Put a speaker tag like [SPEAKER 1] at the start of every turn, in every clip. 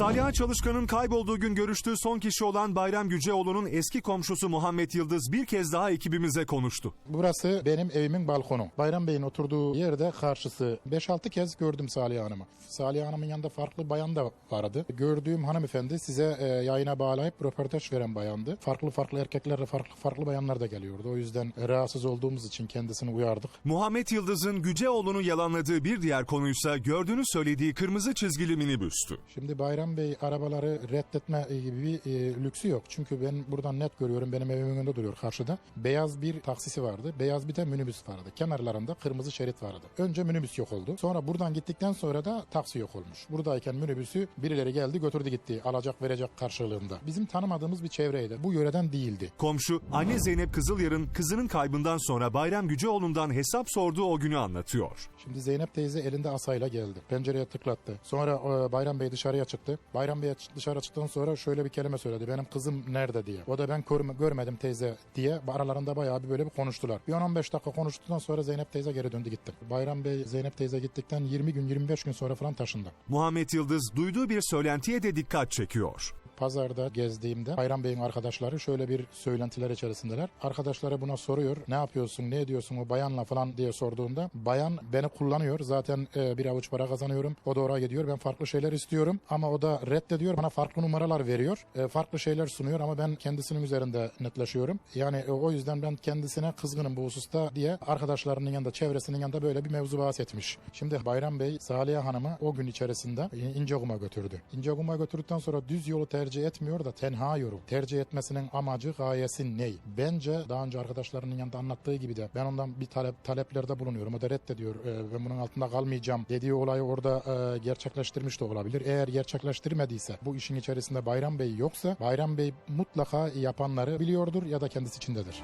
[SPEAKER 1] Saliha Çalışkan'ın kaybolduğu gün görüştüğü son kişi olan Bayram Güceoğlu'nun eski komşusu Muhammed Yıldız bir kez daha ekibimize konuştu.
[SPEAKER 2] Burası benim evimin balkonu. Bayram Bey'in oturduğu yerde karşısı 5-6 kez gördüm Salih Hanım'ı. Salih Hanım'ın yanında farklı bayan da vardı. Gördüğüm hanımefendi size e, yayına bağlayıp röportaj veren bayandı. Farklı farklı erkeklerle farklı farklı bayanlar da geliyordu. O yüzden rahatsız olduğumuz için kendisini uyardık.
[SPEAKER 1] Muhammed Yıldız'ın Güceoğlu'nu yalanladığı bir diğer konuysa gördüğünü söylediği kırmızı çizgili minibüstü.
[SPEAKER 2] Şimdi Bayram Bey arabaları reddetme gibi bir e, lüksü yok. Çünkü ben buradan net görüyorum. Benim evimin önünde duruyor karşıda. Beyaz bir taksisi vardı. Beyaz bir de minibüs vardı. Kenarlarında kırmızı şerit vardı. Önce minibüs yok oldu. Sonra buradan gittikten sonra da taksi yok olmuş. Buradayken minibüsü birileri geldi götürdü gitti. Alacak verecek karşılığında. Bizim tanımadığımız bir çevreydi. Bu yöreden değildi.
[SPEAKER 1] Komşu anne Zeynep Kızılyar'ın kızının kaybından sonra Bayram Güceoğlu'ndan hesap sorduğu o günü anlatıyor.
[SPEAKER 2] Şimdi Zeynep teyze elinde asayla geldi. Pencereye tıklattı. Sonra e, Bayram Bey dışarıya çıktı. Bayram Bey dışarı çıktıktan sonra şöyle bir kelime söyledi. Benim kızım nerede diye. O da ben görme- görmedim teyze diye aralarında bayağı bir böyle bir konuştular. Bir 10-15 dakika konuştuktan sonra Zeynep teyze geri döndü gitti. Bayram Bey Zeynep teyze gittikten 20 gün 25 gün sonra falan taşındı.
[SPEAKER 1] Muhammed Yıldız duyduğu bir söylentiye de dikkat çekiyor.
[SPEAKER 2] Pazarda gezdiğimde Bayram Bey'in arkadaşları şöyle bir söylentiler içerisindeler. Arkadaşları buna soruyor. Ne yapıyorsun, ne ediyorsun o bayanla falan diye sorduğunda bayan beni kullanıyor. Zaten e, bir avuç para kazanıyorum. O da oraya gidiyor. Ben farklı şeyler istiyorum ama o da reddediyor. Bana farklı numaralar veriyor. E, farklı şeyler sunuyor ama ben kendisinin üzerinde netleşiyorum. Yani e, o yüzden ben kendisine kızgınım bu hususta diye arkadaşlarının yanında, çevresinin yanında böyle bir mevzu bahs etmiş. Şimdi Bayram Bey Saliye Hanım'ı o gün içerisinde İncekum'a götürdü. İncekum'a götürdükten sonra düz yolu tercih etmiyor da tenha yolu. Tercih etmesinin amacı, gayesi ne? Bence daha önce arkadaşlarının yanında anlattığı gibi de ben ondan bir talep, taleplerde bulunuyorum. O da reddediyor. Ee, ben bunun altında kalmayacağım dediği olayı orada e, gerçekleştirmiş de olabilir. Eğer gerçekleştirmediyse bu işin içerisinde Bayram Bey yoksa Bayram Bey mutlaka yapanları biliyordur ya da kendisi içindedir.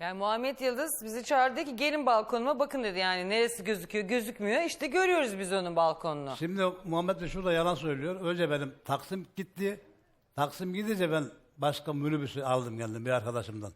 [SPEAKER 3] Yani Muhammed Yıldız bizi çağırdı ki gelin balkonuma bakın dedi yani neresi gözüküyor gözükmüyor işte görüyoruz biz onun balkonunu.
[SPEAKER 4] Şimdi Muhammed de şurada yalan söylüyor. Önce benim Taksim gitti. Taksim gidince ben başka minibüsü aldım geldim bir arkadaşımdan.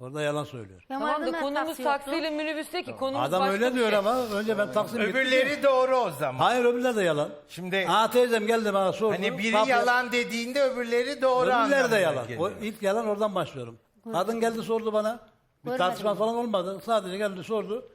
[SPEAKER 4] Orada yalan söylüyor.
[SPEAKER 3] Tamam da konumuz taksiyle minibüs değil ki konumuz
[SPEAKER 4] Adam
[SPEAKER 3] başka
[SPEAKER 4] öyle
[SPEAKER 3] bir
[SPEAKER 4] diyor
[SPEAKER 3] şey.
[SPEAKER 4] ama önce ben Taksim gittim.
[SPEAKER 5] Öbürleri doğru o zaman.
[SPEAKER 4] Hayır öbürler de yalan.
[SPEAKER 5] Şimdi
[SPEAKER 4] Aa teyzem geldi bana sordu.
[SPEAKER 5] hani biri
[SPEAKER 4] Tabii.
[SPEAKER 5] yalan dediğinde öbürleri doğru
[SPEAKER 4] Öbürler de
[SPEAKER 5] anlamına
[SPEAKER 4] yalan.
[SPEAKER 5] geliyor.
[SPEAKER 4] O ilk yalan oradan başlıyorum. Kadın geldi sordu bana. Bir
[SPEAKER 6] Görmedim.
[SPEAKER 4] tartışma falan olmadı. Sadece geldi sordu.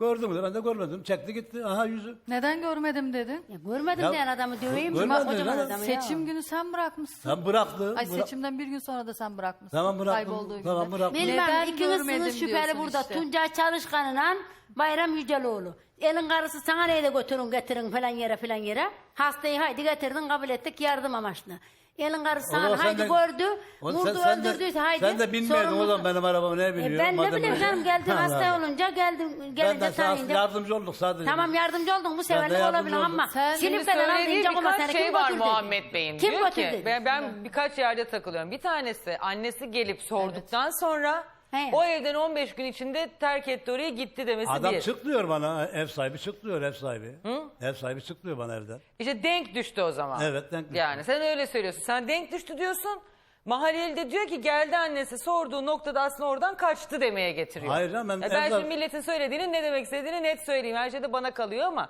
[SPEAKER 4] Gördüm de ben de görmedim. Çekti gitti. Aha yüzü.
[SPEAKER 6] Neden görmedim dedin?
[SPEAKER 7] Ya görmedim
[SPEAKER 4] Ya,
[SPEAKER 7] diyen adamı döveyim mi?
[SPEAKER 4] görmedin
[SPEAKER 7] Bak kocaman
[SPEAKER 4] lan.
[SPEAKER 7] adamı ya.
[SPEAKER 6] Seçim günü sen bırakmışsın.
[SPEAKER 4] Sen bıraktı.
[SPEAKER 6] Ay
[SPEAKER 4] bıra-
[SPEAKER 6] seçimden bir gün sonra da sen bırakmışsın.
[SPEAKER 4] Tamam bıraktım.
[SPEAKER 6] Kaybolduğu
[SPEAKER 4] Tamam
[SPEAKER 6] günde.
[SPEAKER 4] bıraktım.
[SPEAKER 7] Bilmem
[SPEAKER 6] Neden
[SPEAKER 7] ikinizsiniz
[SPEAKER 6] görmedim
[SPEAKER 7] şüpheli
[SPEAKER 6] diyorsun
[SPEAKER 7] burada.
[SPEAKER 6] işte.
[SPEAKER 7] Tuncay Çalışkan'la Bayram Yüceloğlu. Elin karısı sana neyle götürün getirin falan yere falan yere. Hastayı haydi getirdin kabul ettik yardım amaçlı. Elin karısı
[SPEAKER 4] O zaman
[SPEAKER 7] sana
[SPEAKER 4] sen
[SPEAKER 7] haydi
[SPEAKER 4] de-
[SPEAKER 7] gördü.
[SPEAKER 4] O-
[SPEAKER 7] vurdu
[SPEAKER 4] sen, sen de,
[SPEAKER 7] öldürdüyse haydi.
[SPEAKER 4] Sen de bilmiyordun o zaman benim arabamı ne
[SPEAKER 7] E
[SPEAKER 4] biliyor?
[SPEAKER 7] ben ne
[SPEAKER 4] madem
[SPEAKER 7] bileyim
[SPEAKER 4] öyle.
[SPEAKER 7] canım geldim
[SPEAKER 4] Allah
[SPEAKER 7] hasta
[SPEAKER 4] Allah.
[SPEAKER 7] olunca geldim
[SPEAKER 4] Ben
[SPEAKER 7] gelince
[SPEAKER 4] de sana
[SPEAKER 7] tanıyınca.
[SPEAKER 4] yardımcı olduk sadece.
[SPEAKER 7] Tamam yardımcı oldun bu seferlik
[SPEAKER 4] yardımcı
[SPEAKER 7] olabilir
[SPEAKER 4] oldum.
[SPEAKER 7] ama.
[SPEAKER 6] Sen
[SPEAKER 7] silip
[SPEAKER 3] Şimdi
[SPEAKER 7] de lan
[SPEAKER 3] söylediği
[SPEAKER 7] deyince ama
[SPEAKER 3] birkaç
[SPEAKER 7] seni
[SPEAKER 3] şey
[SPEAKER 7] kim
[SPEAKER 3] var
[SPEAKER 7] götürdü?
[SPEAKER 3] Muhammed Bey'in.
[SPEAKER 7] Kim
[SPEAKER 3] Diyor ki
[SPEAKER 7] götürdü?
[SPEAKER 3] ben, ben birkaç yerde takılıyorum. Bir tanesi annesi gelip sorduktan sonra
[SPEAKER 7] He.
[SPEAKER 3] o evden 15 gün içinde terk etti oraya gitti demesi
[SPEAKER 4] Adam
[SPEAKER 3] bir.
[SPEAKER 4] çık diyor bana ev sahibi çık diyor ev sahibi. Ev sahibi çık diyor bana evden.
[SPEAKER 3] İşte denk düştü o zaman.
[SPEAKER 4] Evet, denk düştü.
[SPEAKER 3] Yani sen öyle söylüyorsun. Sen denk düştü diyorsun. Mahalleli de diyor ki geldi annesi sorduğu noktada aslında oradan kaçtı demeye getiriyor.
[SPEAKER 4] Hayır canım, ben
[SPEAKER 3] Ya ben
[SPEAKER 4] evden-
[SPEAKER 3] şimdi milletin söylediğini ne demek istediğini net söyleyeyim. Her şey de bana kalıyor ama.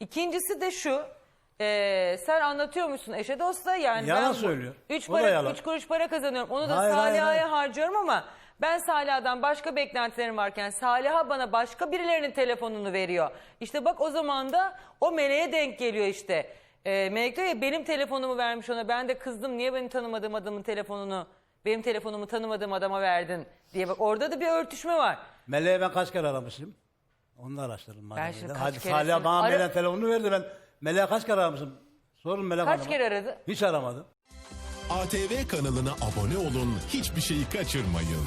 [SPEAKER 3] İkincisi de şu. e, sen anlatıyormuşsun eşe dosta yani
[SPEAKER 4] Yalan
[SPEAKER 3] ben
[SPEAKER 4] söylüyor.
[SPEAKER 3] Üç,
[SPEAKER 4] O da
[SPEAKER 3] para,
[SPEAKER 4] yalan.
[SPEAKER 3] üç kuruş para kazanıyorum. Onu da
[SPEAKER 4] Hayır, hayır,
[SPEAKER 3] Saliha'ya
[SPEAKER 4] hayır.
[SPEAKER 3] harcıyorum ama ben Saliha'dan başka beklentilerim varken Saliha bana başka birilerinin telefonunu veriyor. İşte bak o zaman da o meleğe denk geliyor işte. E, Melek diyor ya benim telefonumu vermiş ona ben de kızdım niye benim tanımadığım adamın telefonunu benim telefonumu tanımadığım adama verdin diye bak orada da bir örtüşme var.
[SPEAKER 4] Meleğe ben kaç kere aramışım? Onu da araştırdım. madem
[SPEAKER 3] Ben şimdi kaç
[SPEAKER 4] Hadi
[SPEAKER 3] keresini-
[SPEAKER 4] Salih bana
[SPEAKER 3] Ara-
[SPEAKER 4] telefonunu verdi ben. Meleğe kaç kere aramışım? Sorun Melek
[SPEAKER 3] Kaç
[SPEAKER 4] Hanım'a.
[SPEAKER 3] kere aradı?
[SPEAKER 4] Hiç aramadım.
[SPEAKER 8] ATV kanalına abone olun, hiçbir şeyi kaçırmayın.